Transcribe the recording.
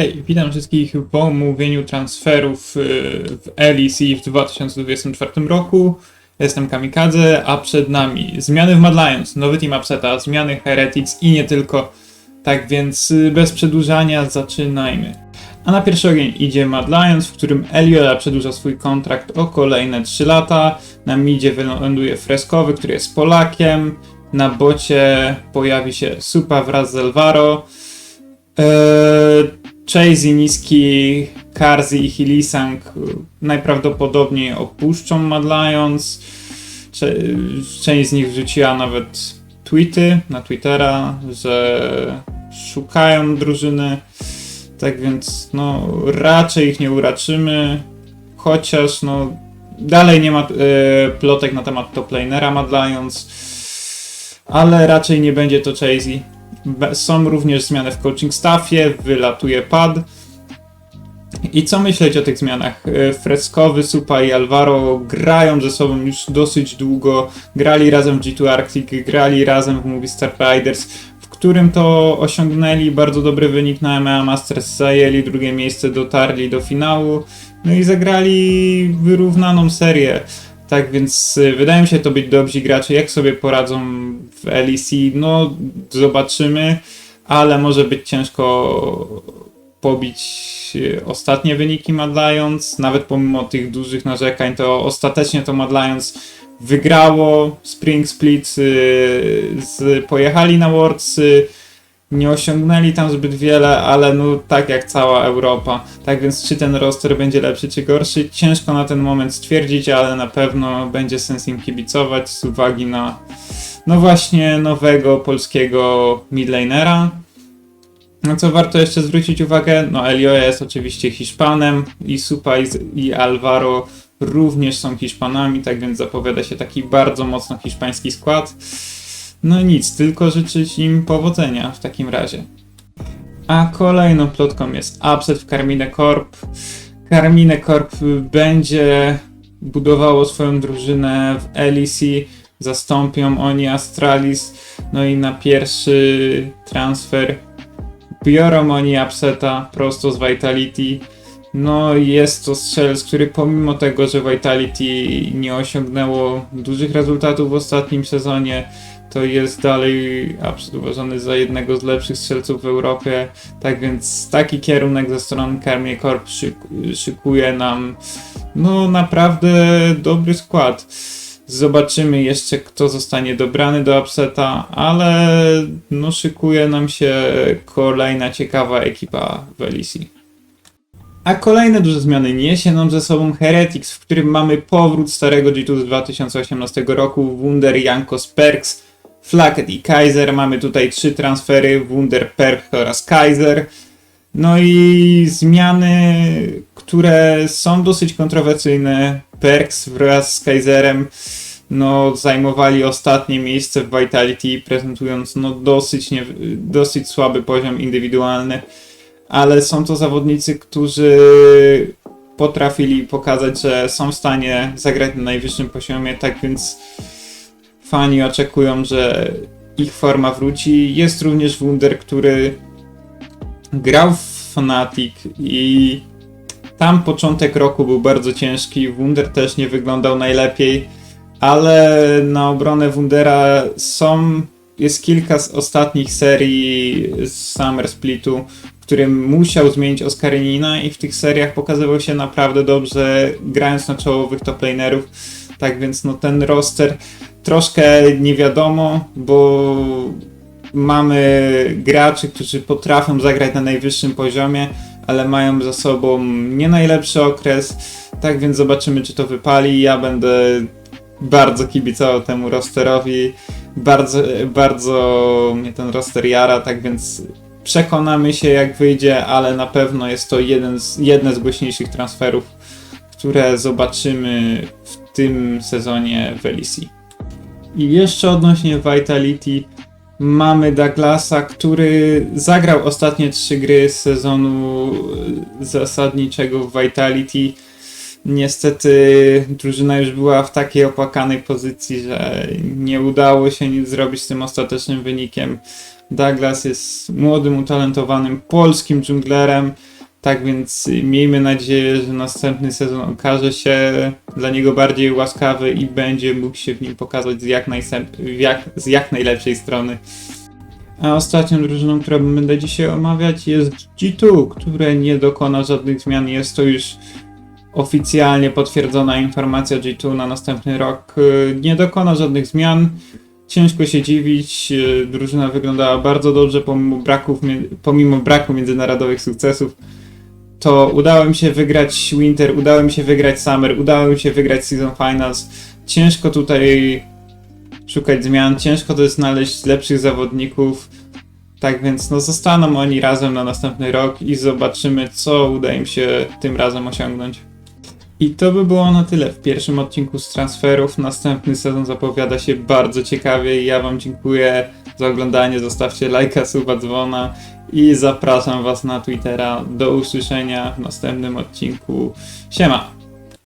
Hej, witam wszystkich w omówieniu transferów y, w LEC w 2024 roku. Jestem Kamikadze, a przed nami zmiany w Mad Lions, nowy team upseta, zmiany Heretics i nie tylko. Tak więc y, bez przedłużania zaczynajmy. A na pierwszy ogień idzie Mad Lions, w którym Eliola przedłuża swój kontrakt o kolejne 3 lata. Na midzie wyląduje Freskowy, który jest Polakiem. Na bocie pojawi się Supa wraz z Elvaro. Eee, Chase i Niski, Karzi i Hilisang y, najprawdopodobniej opuszczą Mad Lions. Część z nich wrzuciła nawet tweety na Twittera, że szukają drużyny. Tak więc no raczej ich nie uraczymy. Chociaż no dalej nie ma e, plotek na temat top lanera Mad Lions. Ale raczej nie będzie to Chasey. Są również zmiany w coaching staffie, wylatuje pad. I co myśleć o tych zmianach? E, Freskowy, Supa i Alvaro grają ze sobą już dosyć długo. Grali razem w G2 Arctic, grali razem w Movie Star Riders, w którym to osiągnęli bardzo dobry wynik na EMEA Masters, zajęli drugie miejsce, dotarli do finału, no i zagrali wyrównaną serię. Tak więc y, wydaje mi się to być dobrzy gracze. Jak sobie poradzą w LEC, no zobaczymy, ale może być ciężko pobić y, ostatnie wyniki Mad Lions. Nawet pomimo tych dużych narzekań, to ostatecznie to Mad Lions wygrało Spring Split, y, z, pojechali na Worlds, y, nie osiągnęli tam zbyt wiele, ale no tak jak cała Europa. Tak więc czy ten roster będzie lepszy czy gorszy, ciężko na ten moment stwierdzić, ale na pewno będzie sens im kibicować z uwagi na no właśnie nowego polskiego midlanera. No co warto jeszcze zwrócić uwagę, no Elioja jest oczywiście Hiszpanem i Supa i, i Alvaro również są Hiszpanami, tak więc zapowiada się taki bardzo mocno hiszpański skład. No nic, tylko życzyć im powodzenia w takim razie. A kolejną plotką jest upset w Carmine Corp. Carmine Corp będzie budowało swoją drużynę w LEC, zastąpią oni Astralis, no i na pierwszy transfer biorą oni upseta prosto z Vitality. No jest to strzelec, który pomimo tego, że Vitality nie osiągnęło dużych rezultatów w ostatnim sezonie, to jest dalej upset uważany za jednego z lepszych strzelców w Europie. Tak więc taki kierunek ze strony Carmier Corp szyk, szykuje nam no naprawdę dobry skład. Zobaczymy jeszcze, kto zostanie dobrany do upseta, ale no szykuje nam się kolejna ciekawa ekipa w LEC. A kolejne duże zmiany niesie nam ze sobą Heretics, w którym mamy powrót starego G2 z 2018 roku, Wunder, Jankos, Perks, Flaket i Kaiser. Mamy tutaj trzy transfery, Wunder, Perk oraz Kaiser. No i zmiany, które są dosyć kontrowersyjne. Perks wraz z Kaiserem no, zajmowali ostatnie miejsce w Vitality, prezentując no, dosyć, nie, dosyć słaby poziom indywidualny, ale są to zawodnicy, którzy potrafili pokazać, że są w stanie zagrać na najwyższym poziomie, tak więc fani oczekują, że ich forma wróci. Jest również Wunder, który grał w Fnatic i tam początek roku był bardzo ciężki. Wunder też nie wyglądał najlepiej, ale na obronę Wundera są, jest kilka z ostatnich serii z Summer Splitu, w którym musiał zmienić Oscarynina i w tych seriach pokazywał się naprawdę dobrze, grając na czołowych top lanerów. Tak więc no ten roster troszkę nie wiadomo, bo mamy graczy, którzy potrafią zagrać na najwyższym poziomie, ale mają za sobą nie najlepszy okres. Tak więc zobaczymy, czy to wypali. Ja będę bardzo kibicował temu rosterowi. Bardzo, bardzo mnie ten roster jara, tak więc przekonamy się jak wyjdzie, ale na pewno jest to jeden z, jedne z głośniejszych transferów, które zobaczymy w tym sezonie w LEC. I jeszcze odnośnie Vitality, mamy Douglasa, który zagrał ostatnie trzy gry sezonu e, zasadniczego w Vitality. Niestety drużyna już była w takiej opłakanej pozycji, że nie udało się nic zrobić z tym ostatecznym wynikiem. Douglas jest młodym, utalentowanym polskim dżunglerem, Tak więc miejmy nadzieję, że następny sezon okaże się dla niego bardziej łaskawy i będzie mógł się w nim pokazać z jak, jak, z jak najlepszej strony. A ostatnią drużyną, którą będę dzisiaj omawiać jest G2, które nie dokona żadnych zmian. Jest to już oficjalnie potwierdzona informacja G2 na następny rok. y, Nie dokona żadnych zmian. Ciężko się dziwić. y, Drużyna wyglądała bardzo dobrze pomimo, pomimo braku międzynarodowych sukcesów. To udało mi się wygrać Winter, udało mi się wygrać Summer, udało mi się wygrać Season Finals. Ciężko tutaj szukać zmian, ciężko to jest znaleźć lepszych zawodników. Tak więc no zostaną oni razem na następny rok i zobaczymy, co uda im się tym razem osiągnąć. I to by było na tyle w pierwszym odcinku z transferów. Następny sezon zapowiada się bardzo ciekawie i ja Wam dziękuję za oglądanie. Zostawcie lajka, suba, dzwona i zapraszam Was na Twittera. Do usłyszenia w następnym odcinku. Siema!